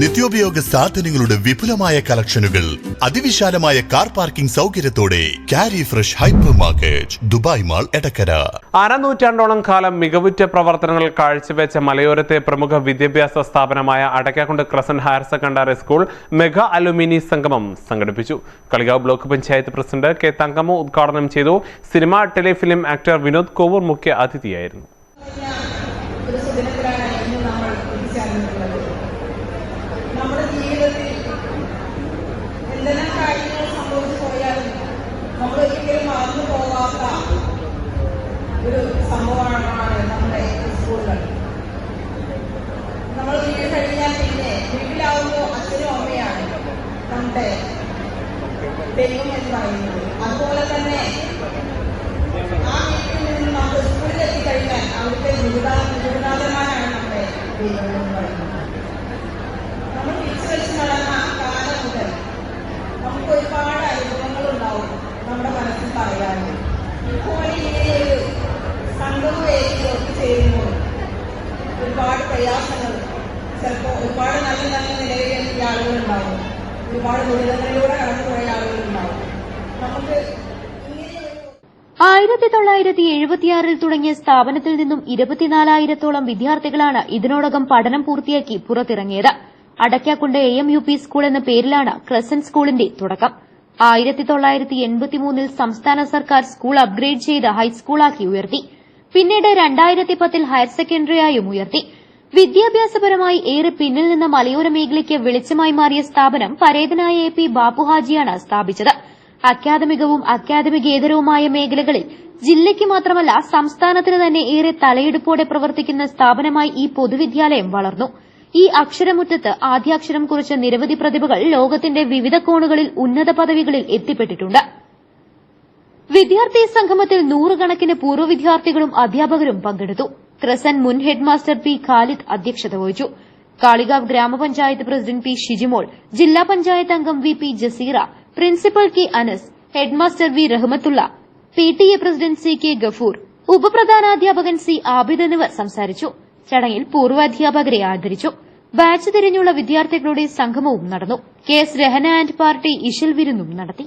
നിത്യോപയോഗ സാധനങ്ങളുടെ വിപുലമായ കളക്ഷനുകൾ അതിവിശാലമായ car parking സൗകര്യത്തോടെ Kari fresh hyper market Dubai mall Edakkara. അരനൂറ്റാണ്ടോളം കാലം മികവുറ്റ പ്രവർത്തനങ്ങൾ കാഴ്ചവെച്ച മലയോരത്തെ പ്രമുഖ വിദ്യാഭ്യാസ സ്ഥാപനമായ Adakkakundu crescent higher secondary school mega alumni സംഗമം സംഘടിപ്പിച്ചു. Kalikavu block panchayat president K Thankamma ഉദ്ഘാടനം ചെയ്തു. Cinema telefilm actor Vinod Kovoor മുഖ്യ അതിഥിയായിരുന്നു ഒരു സുദിനത്തിലാണ് ഇന്ന് നമ്മൾ എത്തിച്ചേർന്നിട്ടുള്ളത് നമ്മുടെ ജീവിതത്തിൽ എന്തെല്ലാം കാര്യങ്ങൾ സംഭവിച്ചു പോയാലും നമ്മൾ ഒരിക്കലും മറന്നു പോകാത്ത ഒരു സംഭവമാണ് നമ്മുടെ സ്കൂളുകൾ നമ്മൾ വീട് കഴിഞ്ഞാൽ പിന്നെ വീട്ടിലാവുമ്പോൾ അച്ഛനും അമ്മയാണ് നമ്മുടെ ദൈവം എന്ന് പറയുന്നത് അതുപോലെ തന്നെ ആ വീട്ടിൽ നിന്ന് നമ്മൾ സ്കൂളിൽ എത്തിക്കഴിഞ്ഞാൽ അവിടുത്തെ ഗുരുനാ ഗുരുനാഥന്മാരാണ് നമ്മുടെ ദൈവം എന്ന് പറയുന്നത് നമ്മൾ പിടിച്ചു വെച്ച് നടന്ന ആ കാലം മുതൽ നമുക്ക് ഒരുപാട് അനുഭവങ്ങൾ ഉണ്ടാവും നമ്മുടെ മനസ്സിൽ പറയാനും ഇപ്പോൾ ഇങ്ങനെ ഒരു സംഘവേദി ഒത്തുചേരുമ്പോൾ ഒരുപാട് പ്രയാസങ്ങൾ. ചിലപ്പോൾ ഒരുപാട് നല്ല നല്ല നിലയിലെത്തിയ ആളുകളുണ്ടാവും. ഒരുപാട് ദുരിതങ്ങളിലൂടെ കടന്നുപോയ ആളുകളുണ്ടാവും. നമുക്ക് ആയിരത്തി തൊള്ളായിരത്തി എഴുപത്തിയാറിൽ തുടങ്ങിയ സ്ഥാപനത്തിൽ നിന്നും ഇരുപത്തിനാലായിരത്തോളം വിദ്യാർത്ഥികളാണ് ഇതിനോടകം പഠനം പൂർത്തിയാക്കി പുറത്തിറങ്ങിയത്. Adakkakundu A M U P school എന്ന പേരിലാണ് ക്രസന്റ് സ്കൂളിന്റെ തുടക്കം. ആയിരത്തി തൊള്ളായിരത്തി എൺപത്തിമൂന്നിൽ സംസ്ഥാന സർക്കാർ സ്കൂൾ അപ്ഗ്രേഡ് ചെയ്ത് ഹൈസ്കൂളാക്കി ഉയർത്തി. പിന്നീട് രണ്ടായിരത്തി പത്തിൽ ഹയർ സെക്കൻഡറിയായും ഉയർത്തി. വിദ്യാഭ്യാസപരമായി ഏറെ പിന്നിൽ നിന്ന് മലയോര മേഖലയ്ക്ക് വെളിച്ചമായി മാറിയ സ്ഥാപനം പരേതനായ എ പി ബാപ്പുഹാജിയാണ് സ്ഥാപിച്ചത്. അക്കാദമികവും അക്കാദമികേതരവുമായ മേഖലകളിൽ ജില്ലയ്ക്ക് മാത്രമല്ല സംസ്ഥാനത്തിന് തന്നെ ഏറെ തലയെടുപ്പോടെ പ്രവർത്തിക്കുന്ന സ്ഥാപനമായി ഈ പൊതുവിദ്യാലയം വളർന്നു. ഈ അക്ഷരമുറ്റത്ത് ആദ്യാക്ഷരം കുറിച്ച നിരവധി പ്രതിഭകൾ ലോകത്തിന്റെ വിവിധ കോണുകളിൽ ഉന്നത പദവികളിൽ എത്തിപ്പെട്ടിട്ടുണ്ട്. വിദ്യാർത്ഥി സംഗമത്തിൽ നൂറുകണക്കിന് പൂർവ വിദ്യാർത്ഥികളും അധ്യാപകരും പങ്കെടുത്തു. ക്രസൻ മുൻ ഹെഡ്മാസ്റ്റർ പി ഖാലിദ് അധ്യക്ഷത വഹിച്ചു. കാളികാവ് ഗ്രാമപഞ്ചായത്ത് പ്രസിഡന്റ് പി ഷിജിമോൾ ജില്ലാ പഞ്ചായത്ത് അംഗം V P Jaseera principal K Anas headmaster V Rahmathulla P T A president C K Gafoor ഉപപ്രധാനാധ്യാപകൻ C Abid എന്നിവർ സംസാരിച്ചു. ചടങ്ങിൽ പൂർവാധ്യാപകരെ ആദരിച്ചു. ബാച്ച് തിരിഞ്ഞുള്ള വിദ്യാർത്ഥികളുടെ സംഗമവും നടന്നു. K S Rahana and party Ishal വിരുന്നും നടത്തി.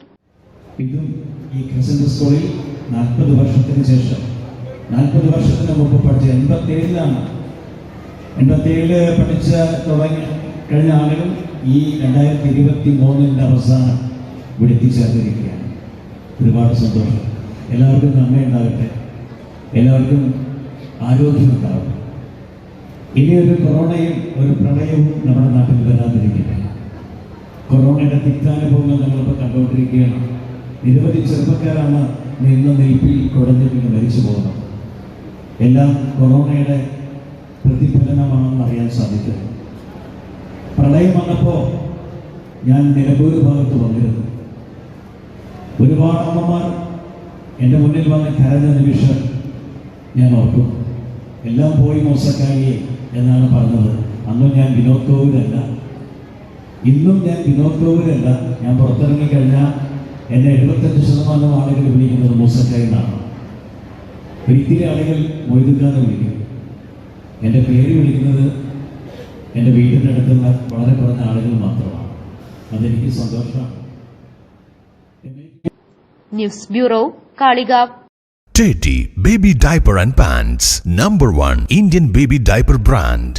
ഇതും ഈ ക്രിസ്ത്യൻ സ്കൂളിൽ നാൽപ്പത് വർഷത്തിന് ശേഷം. നാൽപ്പത് വർഷത്തിന് മുമ്പ് പഠിച്ച എൺപത്തേഴിലാണ് എൺപത്തേഴിൽ പഠിച്ച തുടങ്ങി കഴിഞ്ഞ ആളുകൾ ഈ രണ്ടായിരത്തി ഇരുപത്തി മൂന്നിന്റെ അവസാനം ഇവിടെ എത്തിച്ചേർന്നിരിക്കുകയാണ്. ഒരുപാട് സന്തോഷം. എല്ലാവർക്കും നന്മയുണ്ടാകട്ടെ. എല്ലാവർക്കും ആരോഗ്യമുണ്ടാവും ഇനിയൊരു കൊറോണയും ഒരു പ്രളയവും നമ്മുടെ നാട്ടിൽ വരാതിരിക്കട്ടെ. കൊറോണയുടെ തിക്താനുഭവങ്ങൾ നമ്മളിപ്പോൾ കണ്ടുകൊണ്ടിരിക്കുകയാണ്. നിരവധി ചെറുപ്പക്കാരാണ് നിന്ന് നിൽപ്പിൽ കുടഞ്ഞു പിന്നെ മരിച്ചു പോകുന്നത്. എല്ലാം കൊറോണയുടെ പ്രതിഫലനമാണെന്ന് അറിയാൻ സാധിക്കും. പ്രളയം വന്നപ്പോൾ ഞാൻ നിലമ്പൂർ ഭാഗത്ത് വന്നിരുന്നു. ഒരുപാട് അമ്മമാർ എന്റെ മുന്നിൽ വന്ന് കരഞ്ഞ നിമിഷം ഞാൻ ഓർക്കും. എല്ലാം പോയി മോശക്കായി എന്നാണ് പറഞ്ഞത്. അന്നും ഞാൻ വിനോദ് കോവിലല്ല ഇന്നും ഞാൻ വിനോദ് കോവിലല്ല ഞാൻ പുറത്തിറങ്ങി കഴിഞ്ഞാൽ എന്നെ എഴുപത്തഞ്ച് ശതമാനം ആളുകൾ വിളിക്കുന്നത് മൂസക്കായി എന്നാണ്. ഒരിക്കലും ആളുകൾ മൊയ്തുക്കാന്ന് വിളിക്കും. എന്റെ പേര് വിളിക്കുന്നത് എന്റെ വീടിനടുത്തുള്ള അടുത്തുള്ള വളരെ കുറഞ്ഞ ആളുകൾ മാത്രമാണ്. അതെനിക്ക് സന്തോഷമാണ്. News bureau Kalikavu. Teddy Baby Diaper and Pants, number 1 Indian baby diaper brand.